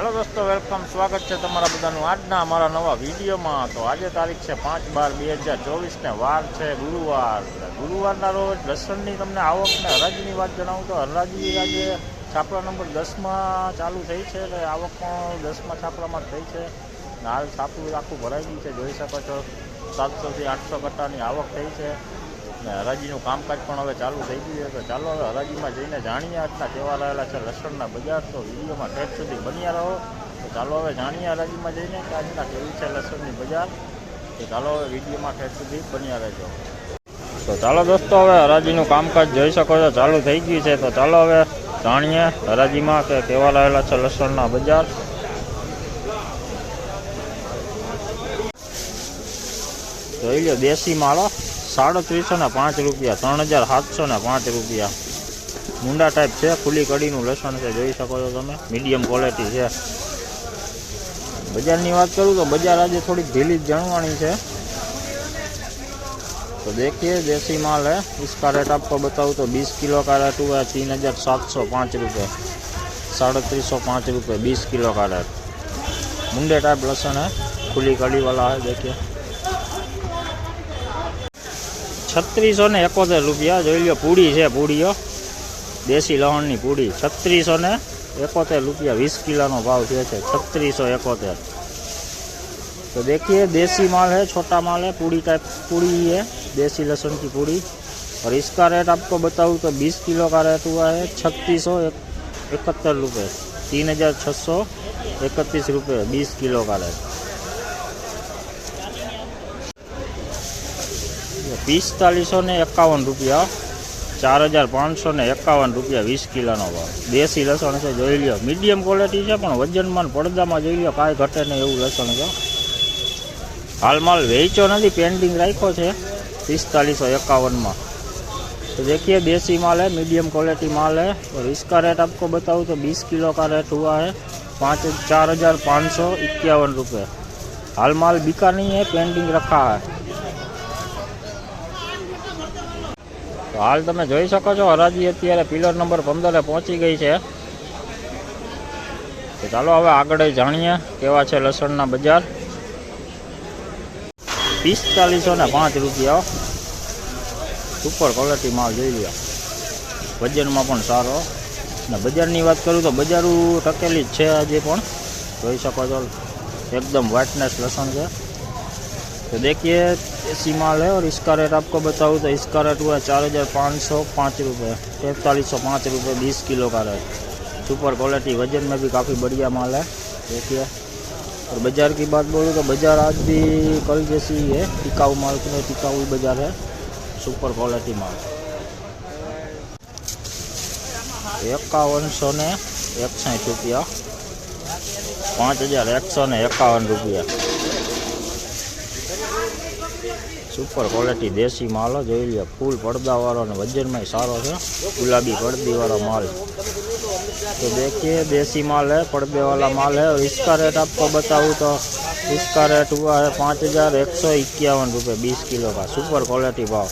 હાલો દોસ્તો, વેલકમ. સ્વાગત છે તમારા બધાનું આજના અમારા નવા વિડીયોમાં. તો આજે તારીખ છે પાંચ બાર બે હજાર ચોવીસને વાર છે ગુરુવાર. ગુરુવારના રોજ લસણની તમને આવક ને હરાજીની વાત જણાવું તો હરાજી આજે છાપરા નંબર દસમાં ચાલુ થઈ છે એટલે આવક પણ દસમાં છાપરામાં થઈ છે. હાલ છાપરું આખું ભરાઈ ગયું છે. જોઈ શકો છો, સાતસોથી આઠસો કટ્ટાની આવક થઈ છે. ને હરાજીનું કામકાજ પણ હવે ચાલુ થઈ ગયું છે. તો ચાલો હવે હરાજીમાં જઈને જાણીએ આજના કેવા રહેલા છે લસણના બજાર. તો વિડીયોમાં ટેપ સુધી બન્યા રહો. તો ચાલો હવે જાણીએ હરાજીમાં જઈને કે આજના કેવી છે લસણની બજાર. તો ચાલો હવે વિડીયોમાં ટેપ સુધી બન્યા રહેજો. તો ચાલો દોસ્તો, હવે હરાજીનું કામકાજ જોઈ શકો છો, ચાલુ થઈ ગયું છે. તો ચાલો હવે જાણીએ હરાજીમાં કે કેવા રહેલા છે લસણના બજાર. જોઈ લો, દેશી માળો. સાડત્રીસો ને પાંચ રૂપિયા ત્રણ હજાર સાતસો ને પાંચ રૂપિયા મુંડા ટાઈપ છે ખુલ્લી કડીનું લસણ છે જોઈ શકો છો તમે મીડિયમ ક્વોલિટી છે બજારની વાત કરું તો બજાર આજે થોડીક ઢીલી જ જાણવાની છે तो देखिए देसी माल है इसका रेट आपको बताऊँ तो 20 किलो का रेट हुआ है तीन हज़ार सात सौ पाँच रुपये साढ़े तीन सौ पाँच रुपये बीस किलो का रेट मुंडे टाइप लहसुन है खुली कड़ी वाला है देखिए છત્રીસો ને એકોતેર રૂપિયા જોઈ લો પૂડી છે પૂડીઓ દેશી લહણની પૂડી છત્રીસો ને એકોતેર રૂપિયા વીસ કિલોનો ભાવ થયો છે छत्तीस एकोतेर तो देखिए देसी माल है छोटा माल है पूड़ी टाइप पूड़ी है देसी लहसुन की पूड़ी और इसका रेट आपको बताऊँ तो 20 किलो का रेट हुआ है छत्तीस सौ इकहत्तर रुपये तीन हज़ार छः सौ इकतीस रुपये बीस किलो का रेट પિસ્તાલીસો ને એકાવન રૂપિયા ચાર હજાર પાંચસો ને એકાવન રૂપિયા વીસ કિલોનો ભાવ દેશી લસણ છે જોઈ લ્યો મીડિયમ ક્વોલિટી છે પણ વજનમાં ને પડદામાં જોઈ લ્યો કાંઈ ઘટે નહીં એવું લસણ છે હાલ માલ વેચો નથી પેન્ડિંગ રાખ્યો છે પિસ્તાલીસો એકાવનમાં तो देखिए देसी माल है मीडियम क्वालिटी माल है और इसका रेट आपको बताऊँ तो 20 किलो का रेट हुआ है पाँच चार हज़ार पाँच सौ इक्यावन रुपये हाल माल बिका नहीं है पेंडिंग रखा है હાલ તમે જોઈ શકો છો, હરાજી અત્યારે પિલર નંબર પંદરે પહોંચી ગઈ છે. તો ચાલો હવે આગળ જાણીએ કેવા છે લસણના બજાર. પિસ્તાલીસો ને પાંચ રૂપિયા. સુપર ક્વોલિટી માલ જોઈ લો વજનમાં પણ સારો. ને બજારની વાત કરું તો બજારું ટકેલી જ છે આજે પણ. જોઈ શકો છો, એકદમ વ્હાઇટનેસ લસણ છે. તો દેખીએ देसी माल है और इसका रेट आपको बताऊँ तो इसका रेट हुआ है चार हज़ार पाँच सौ पाँच रुपये तैंतालीस सौ पाँच रुपये बीस किलो का रेट सुपर क्वालिटी वज़न में भी काफ़ी बढ़िया माल है, देखिए। और बाज़ार की बात बोलूँ तो बाज़ार आज भी कल जैसी ही है, टिकाऊ माल में टिकाऊ बाज़ार है। सुपर क्वालिटी माल। एकावन सौ ने एक एकसठ रुपया, पाँच हज़ार एक सौ ने एकावन रुपया। સુપર ક્વોલિટી દેશી માલ જોઈ લો ફૂલ પડદાવાળો અને વજનમાં સારો છે ગુલાબી પડદીવાળો માલ તો દેખીએ દેसी माल है પડદે वाला माल है और इसका रेट आपको बताऊँ तो इसका रेट हुआ है पाँच हज़ार एक सौ इक्यावन रुपये बीस किलो का सुपर क्वालिटी भाव